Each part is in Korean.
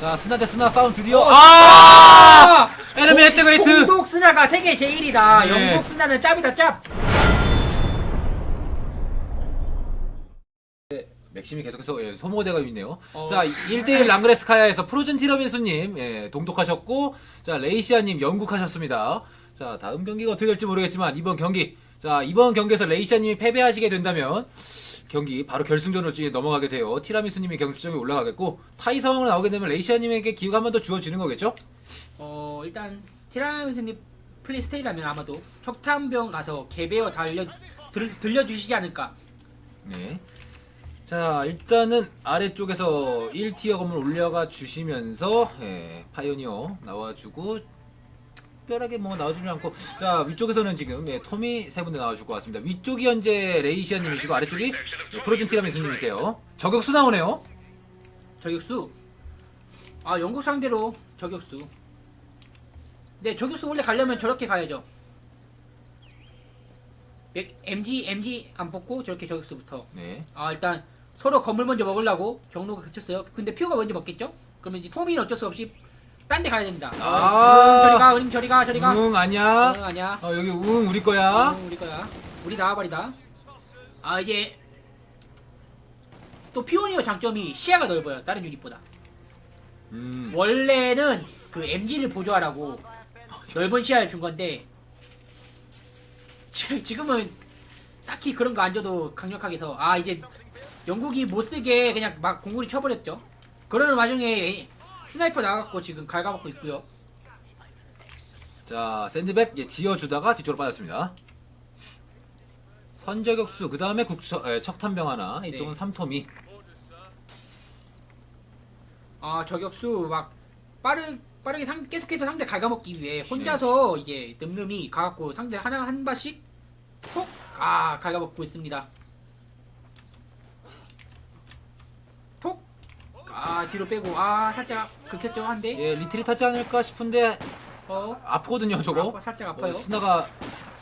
자 스나 대 스나 싸움 드디어 어, 아 에너미 헤드웨이트 공독 스나가 세계 제일이다. 네. 영국 스나는 짭이다 짭. 맥심이 계속해서 예, 소모되고 있네요. 어. 자 1대1 랑그레스카야에서 프로즌 티라민수님 예, 동독하셨고 자 레이시아님 영국하셨습니다. 자 다음 경기가 어떻게 될지 모르겠지만 이번 경기 자 이번 경기에서 레이시아님이 패배하시게 된다면 경기 바로 결승전으로 넘어가게 돼요. 티라미수님이 경수점이 올라가겠고 타이 상황으로 나오게 되면 레이시아님에게 기회가 한 번 더 주어지는 거겠죠? 어 일단 티라미스님 플리스테이라면 아마도 척탄병 가서 개베어 달려 들, 들려주시지 않을까. 네. 자 일단은 아래쪽에서 1티어 건물 올려가 주시면서 예, 파이오니어 나와주고 특별하게 뭐 나와주지 않고 자 위쪽에서는 지금 예, 토미 세 분대 나와주고 왔습니다 위쪽이 현재 레이시아님이시고 아래쪽이 예, 프로즌 티라미스님이세요 저격수 나오네요 저격수. 아 영국 상대로 저격수. 네 저격수 원래 가려면 저렇게 가야죠. 맥- MG MG 안 뽑고 저렇게 저격수부터. 네 아 일단 서로 건물 먼저 먹으려고 경로가 겹쳤어요. 근데 피오가 먼저 먹겠죠? 그러면 이제 토미는 어쩔 수 없이 딴 데 가야 됩니다. 아. 응, 저리 가, 응, 저리 가, 저리 가. 응 아니야 응, 아니야. 어, 여기 응 우리 거야 응, 우리 거야. 우리 나와버리다. 아 이제 또 피오니어 장점이 시야가 넓어요. 다른 유닛보다. 음 원래는 그 MG를 보조하라고 넓은 시야를 준 건데 지- 지금은 딱히 그런 거 안 줘도 강력하게 해서 아 이제 영국이 못 쓰게 그냥 막 공군이 쳐버렸죠. 그러는 와중에 스나이퍼 나갔고 지금 갈가먹고 있고요. 자 샌드백 예, 지어주다가 뒤쪽으로 빠졌습니다 선저격수 그 다음에 국처 예, 척탄병 하나 이쪽은 네. 삼토미 아 저격수 막 빠르 빠르게 상, 계속해서 상대 갉아먹기 위해 혼자서 이제 늠름이 가갖고 상대 하나 한 발씩 톡아 갉아먹고 있습니다. 톡 아 뒤로 빼고 아 살짝 긁혔죠 한대. 예, 리트릿 하지 않을까 싶은데 어 아프거든요, 저거. 아파, 살짝 아파요. 어, 스나가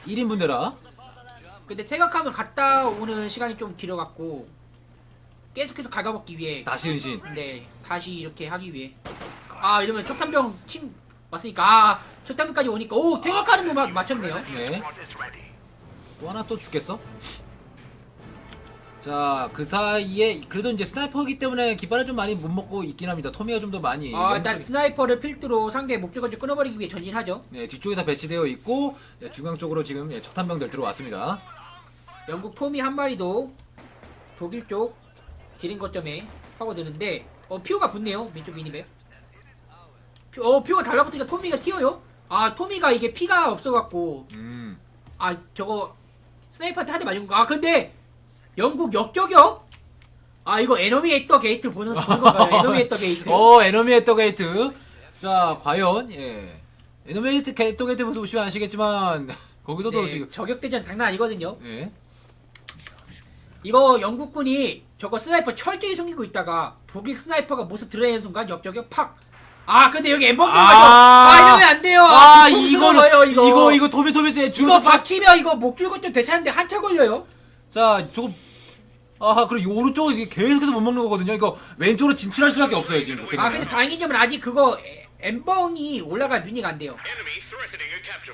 1인분 대라. 근데 생각하면 갔다 오는 시간이 좀 길어갖고 계속해서 갉아먹기 위해 다시 은신. 네 다시 이렇게 하기 위해 아 이러면 척탄병 침 왔으니까 아 척탄병까지 오니까 오 퇴각하는 거막 맞췄네요 네. 또 하나 또 죽겠어? 자, 그 사이에 그래도 이제 스나이퍼이기 때문에 깃발을 좀 많이 못 먹고 있긴 합니다. 토미가 좀 더 많이. 아 일단 영점이- 스나이퍼를 필두로 상대의 목적을 끊어버리기 위해 전진하죠 네, 뒤쪽에 다 배치되어 있고 예, 중앙 쪽으로 지금 예, 척탄병들 들어왔습니다. 영국 토미 한 마리도 독일 쪽 기린 거점에 파고드는데 어 피오가 붙네요 왼쪽 미니맵 피, 어 피오가 달라붙으니까 토미가 튀어요 아 토미가 이게 피가 없어갖고 음. 아 저거 스나이퍼한테 한 대 맞은 거. 아 근데 영국 역저격? 아 이거 에너미 앳더 게이트 보는 건가요? 에너미 앳더 게이트. 어, 에너미 헤터 게이트. 자, 과연 예. 에너미 헤터 게이트 모습 보시면 아시겠지만 거기서도 네, 지금 저격 대전 장난 아니거든요. 예. 이거 영국군이 저거 스나이퍼 철저히 숨기고 있다가 독일 스나이퍼가 모습 드러내는 순간 역저격 팍. 아 근데 여기 엠범 아. 아 이러면 안 돼요. 아, 이거는 이거는 이거 이거 이거 도미 도미 때 이거 박히면 이거 목줄곧 좀 대차는데 한차 걸려요. 자, 저거 아, 그리고 이 오른쪽은 이게 계속해서 못 먹는 거거든요. 이거 왼쪽으로 진출할 수밖에 없어요, 지금. 아 근데 다행인 점은 아직 그거 에- 엠벙이 올라갈 유니가 안 돼요.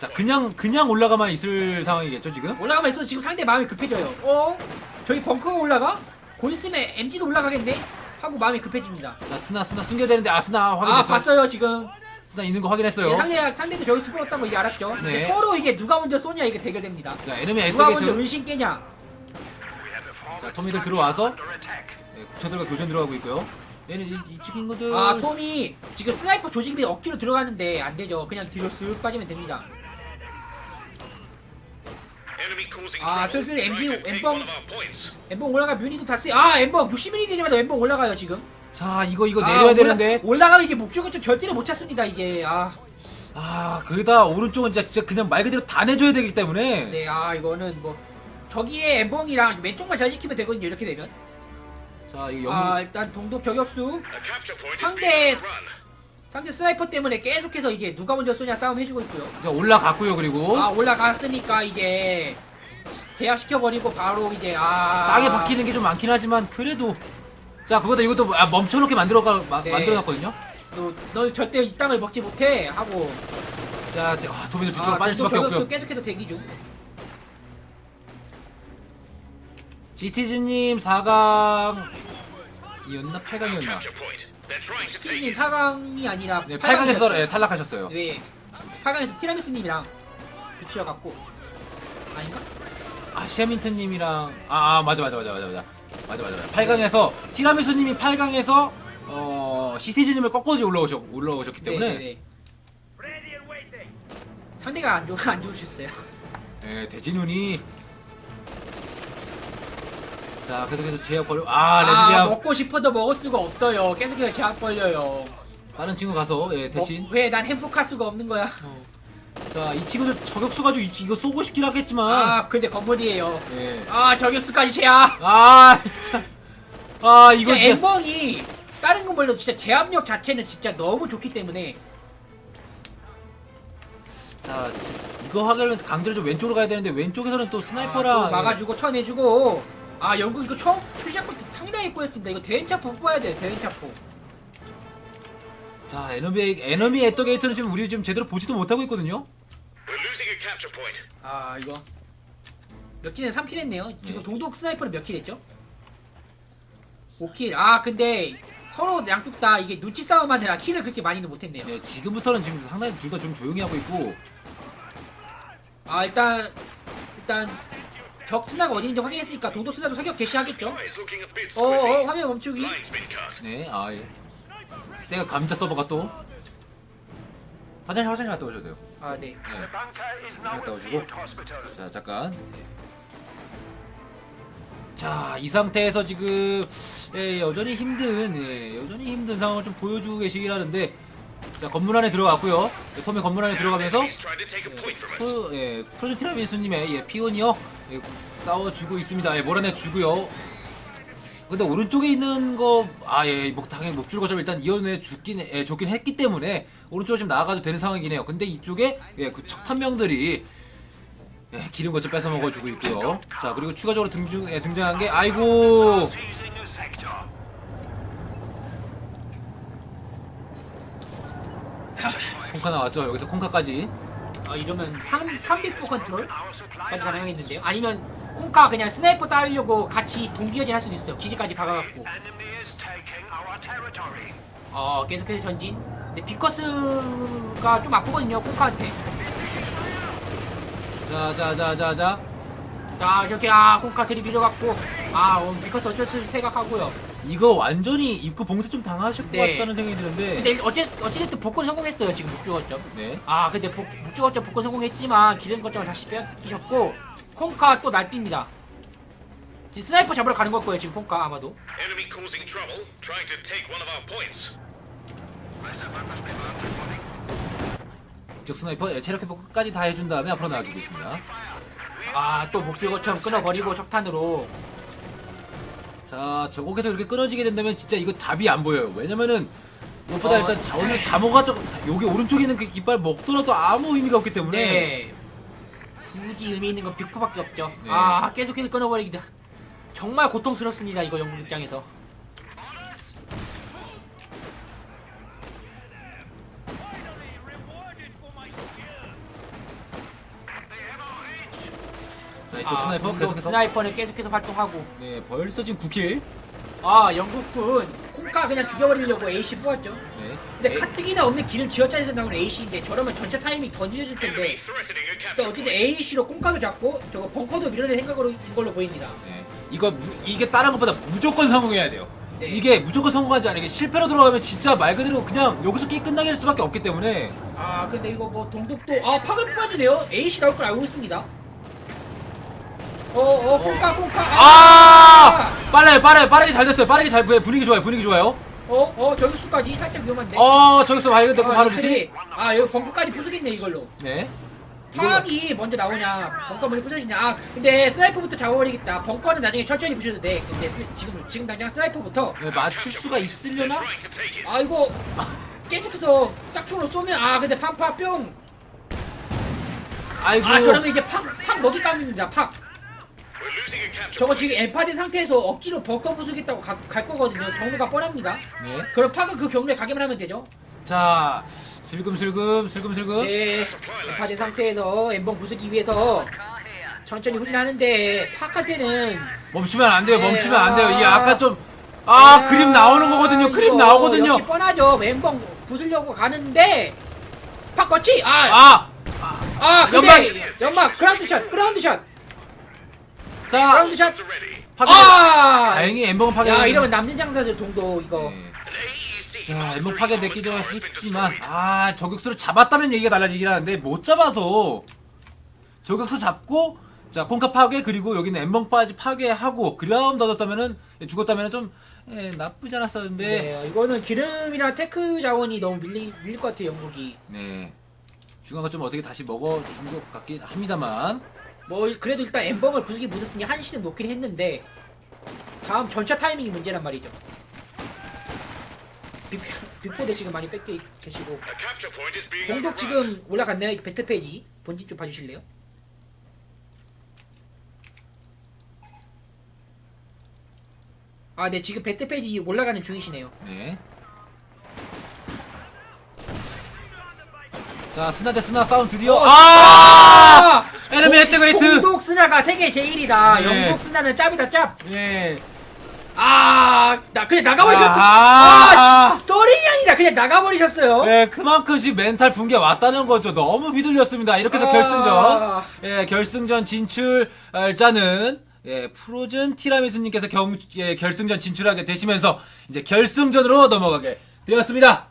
자, 그냥 그냥 올라가만 있을 상황이겠죠, 지금? 올라가면 있어 지금 상대 마음이 급해져요. 어? 저기 벙커가 올라가? 곧 있으면 MG도 올라가겠네? 하고 마음이 급해집니다. 자, 스나 스나 숨겨야 되는데 아, 스나 아 확인했어요. 봤어요 지금. 스나 있는 거 확인했어요. 예, 상대 상대도 저기 스포였다고 이제 알았죠. 네. 서로 이게 누가 먼저 쏘냐 이게 대결됩니다. 자, 에너미 누가 먼저. 은신 깨냐? 자, 토미들 들어와서 예, 국처들과 교전 들어가고 있고요. 얘는 이, 이 친구들 아 톰이 지금 스나이퍼 조직이 억지로 들어가는데 안 되죠. 그냥 뒤로 쓱 빠지면 됩니다. 아 슬슬 MG 엠벙 엠봉 올라가 뮤니도 다 쓰. 아 엠봉 60미니 되자마자 엠봉 올라가요 지금. 자, 이거 이거 아, 내려야 올라- 되는데. 올라가면 이게 목줄을 좀 절대로 못 찾습니다 이게. 아. 아, 거기다 오른쪽은 진짜, 진짜 그냥 말 그대로 다 내줘야 되기 때문에. 네, 아 이거는 뭐 저기에 엠봉이랑 왼쪽만 잘 지키면 되거든요. 이렇게 되면. 자, 이거 영국 아 일단 동독 저격수 상대 상대 스나이퍼 때문에 계속해서 이제 누가 먼저 쏘냐 싸움 해주고 있고요. 자, 올라갔고요. 그리고 아 올라갔으니까 이제 제압시켜버리고 바로 이제 아 땅에 박히는 게 좀 많긴 하지만 그래도 자, 그거다 이것도 아, 멈춰놓게 만들어가 마- 네. 만들어 놨거든요. 너, 너 절대 이 땅을 먹지 못해 하고 자, 자 아, 도민도 뒤쪽으로 아, 빠질 수밖에 저격수 없고요. 계속해서 대기 중 지티즈님 4강 이었나 8강이었나? Capture point. They're trying to 시즌 take it. 4강이 아니라 네, 8강에서 8강이었어요. 예, 탈락하셨어요. 네 8강에서 티라미수님이랑 붙여갖고 아닌가? 아 시아민트님이랑 아, 아 맞아 맞아 맞아 맞아 맞아 맞아 맞아 맞아 8강에서 티라미수님이 8강에서 어 시티즈님을 꺾어지 올라오셨 올라오셨기 때문에 네네네. 상대가 안, 좋, 안 좋으셨어요 예, 대진훈이 자 계속해서 제압 걸려. 아 레드 아, 제압. 먹고 싶어도 먹을 수가 없어요. 계속해서 제압 걸려요. 다른 친구 가서 예 대신. 왜난 햄복할 수가 없는 거야. 자 이 친구들 저격수 가지고 이, 이거 쏘고 싶긴 하겠지만. 아 근데 건물이에요. 예. 아 저격수까지 제압. 아 진짜. 아 이거 진짜 진짜. 엠벙이 다른 건물로 진짜 제압력 자체는 진짜 너무 좋기 때문에. 자 이거 하려면 강제로 좀 왼쪽으로 가야 되는데 왼쪽에서는 또 아, 스나이퍼랑 또 막아주고 쳐내주고 아 영국 이거 처음 출시작부터 상당히 꼬였습니다. 이거 대인차포 뽑아야 돼요 대인차포. 자 에너미 에너미 애터게이트는 지금 우리 지금 제대로 보지도 못하고 있거든요. 아 이거. 몇 킬은 3킬 했네요. 지금 네. 동독 스나이퍼는 몇 킬 했죠? 5킬. 아 근데 서로 양쪽 다 이게 눈치 싸움 하느라. 킬을 그렇게 많이는 못했네요. 네 지금부터는 지금 상당히 둘 다 좀 조용히 하고 있고. 아 일단 일단 적 스나가 어디인지 확인했으니까 동독 스나도 사격 개시하겠죠? 어어 squishy. 화면 멈추기. 네 아 예. 세가 감자 서버가 또 화장실 화장실 갔다 오셔도 돼요. 아 네 네. 갔다 오시고 자 잠깐. 네. 자 이 상태에서 지금 예, 여전히 힘든 예, 여전히 힘든 상황을 좀 보여주고 계시긴 하는데 자 건물 안에 들어갔고요. 예, 톰이 건물 안에 들어가면서 He's trying to take a point from us. 프로, 예, 예, 피오니어 예, 싸워주고 있습니다. 예, 몰아내주고요. 근데 오른쪽에 있는 거, 아, 예, 뭐, 당연히 목줄 거점 일단 이연에 죽긴, 예, 좋긴 했기 때문에, 오른쪽으로 좀 나아가도 되는 상황이긴 해요. 근데 이쪽에, 예, 그 척탄명들이, 예, 기름 거점 뺏어 먹어주고 있고요. 자, 그리고 추가적으로 등중, 예, 등장한 게, 아이고! 콩카 나왔죠. 여기서 콩카까지. 아 이러면 3, 3빅포 컨트롤 까지 가능하겠는데요? 아니면 콩카 그냥 스나이퍼 따려고 같이 동기화진 할 수도 있어요 기지까지 박아갖고 어 계속해서 전진 근데 비커스가 좀 아프거든요 콩카한테 자, 자, 자, 자, 자. 자 저렇게 아 콩카 들이밀어갖고 아 어, 비커스 어쩔 수 없이 퇴각하고요 이거 완전히 입구 봉쇄 좀 당하실 것 네. 같다는 생각이 드는데. 근데 어째, 어찌됐든 복권 성공했어요 지금 묵주거점 네. 아 근데 복, 묵주거점 복권 성공했지만 기름 거점을 다시 뺏기셨고 콩카 또 날뜁니다 지금 스나이퍼 잡으러 가는 걸 거예요 지금 콩카 아마도 Enemy causing trouble, trying to take one of our points. 이쪽 스나이퍼 예, 체력 회복 끝까지 다 해준 다음에 앞으로 나와주고 있습니다. 아 또 목줄거처럼 끊어버리고 석탄으로 자, 저곳에서 이렇게 끊어지게 된다면 진짜 이거 답이 안 보여요. 왜냐면은 무엇보다 어, 일단 자원을 다 먹어가지고 여기 오른쪽에 있는 그 깃발 먹더라도 아무 의미가 없기 때문에. 네. 굳이 의미 있는 건 빅포밖에 없죠. 네. 아 계속해서 끊어버리기다. 정말 고통스럽습니다 이거 영국 입장에서 아, 스나이퍼 계속해서 스나이퍼는 계속해서 활동하고 네, 벌써 지금 9킬. 아 영국군 콩카 그냥 죽여버리려고 AC 뽑았죠 네. 근데 에이, 가뜩이나 없는 기름 지어짜에서 나오는 AC인데 저러면 전체 타이밍 더 늦어질 텐데 capture 어쨌든. AC로 콩카도 잡고 저거 벙커도 밀어낼 생각으로 인 걸로 보입니다 네. 이거 무, 이게 다른 것보다 무조건 성공해야 돼요. 네. 이게 무조건 성공하지 않으면 실패로 들어가면 진짜 말 그대로 그냥 여기서 게임 끝나게 할 수밖에 없기 때문에 아 근데 이거 뭐 동독도 아 팍을 뽑아주네요 AC 나올 걸 알고 있습니다 어어 콩카 콩카 아! 빨라요, 빠르게, 빠르게 잘 됐어요. 빠르게 잘, 분위기 좋아요, 분위기 좋아요. 어어 저격수까지 살짝 위험한데 어, 저기서 발견됐고, 아, 바로. 밑에. 아 여기 벙커까지 부수겠네 이걸로 네. 파악이 먼저 나오냐 벙커 먼저 부서지냐 아 근데 스나이퍼부터 잡아버리겠다 벙커는 나중에 천천히 부셔도 돼 근데 스, 지금 지금 당장 스나이퍼부터 네, 맞출 수가 있으려나? 아 이거 계속해서 딱총으로 쏘면 아 근데 팍팍 뿅 아이고. 아 저러면 이제 팍, 팍 먹잇감입니다 팍 저거. 지금 엠파된 상태에서 억지로 벙커 부수겠다고 가- 갈 거거든요. 경로가 뻔합니다. 네. 그럼 파가 그 경로에 가기만 하면 되죠. 자, 슬금슬금, 슬금슬금. 네. 엠파된 상태에서 엠벙 부수기 위해서 천천히 후진하는데 파카테는 멈추면 안 돼요. 네, 멈추면 안 돼요. 이게 아. 아까 좀, 아, 그림 나오는 거거든요. 그림 나오거든요. 역시 뻔하죠. 엠벙 부수려고 가는데 파커치 아, 아! 아, 근데 연막! 연막 그라운드 샷, 그라운드 샷, 자, 그라운드 샷. 파괴. 아, 다행히 엠버는 파괴. 야 이러면 남는 장사들 동도 이거 네. 자, 엠버 파괴됐기도 했지만. 아, 저격수를 잡았다면 얘기가 달라지긴 하는데, 못 잡아서, 저격수 잡고, 자, 콩카 파괴, 그리고 여기는 엠벙까지 파괴하고, 그라운드 얻었다면은, 죽었다면은 좀, 예, 나쁘지 않았었는데, 네, 이거는 기름이나 테크 자원이 너무 밀리, 밀릴 것 같아요 영국이 네. 중간 거좀 어떻게 다시 먹어준 것 같긴 합니다만, 뭐 그래도 일단 엠벙을 부수기 부쉈으니 한시는 놓긴 했는데 다음 전차 타이밍이 문제란 말이죠 비- 비포대 지금 많이 뺏겨 계시고 공독. 지금 올라갔네요 이 배트 페이지 본진 좀 봐주실래요? 아 네 지금 배트 페이지 올라가는 중이시네요 네. 자, 스나 대 스나 싸움 드디어, 어, 아! 에르미 헤트웨이트! 공독 스나가 세계 제일이다 네. 영국 스나는 짭이다 짭 예. 아, 나 그냥 나가버리셨어. 아. 아, 쏘린이 아니라 그냥 나가버리셨어요. 네, 그만큼씩 멘탈 붕괴 왔다는 거죠. 너무 휘둘렸습니다. 이렇게 해서 아. 결승전, 예, 결승전 진출자는 예, 프로즌 티라미수님께서 경, 예, 결승전 진출하게 되시면서 이제 결승전으로 넘어가게 되었습니다.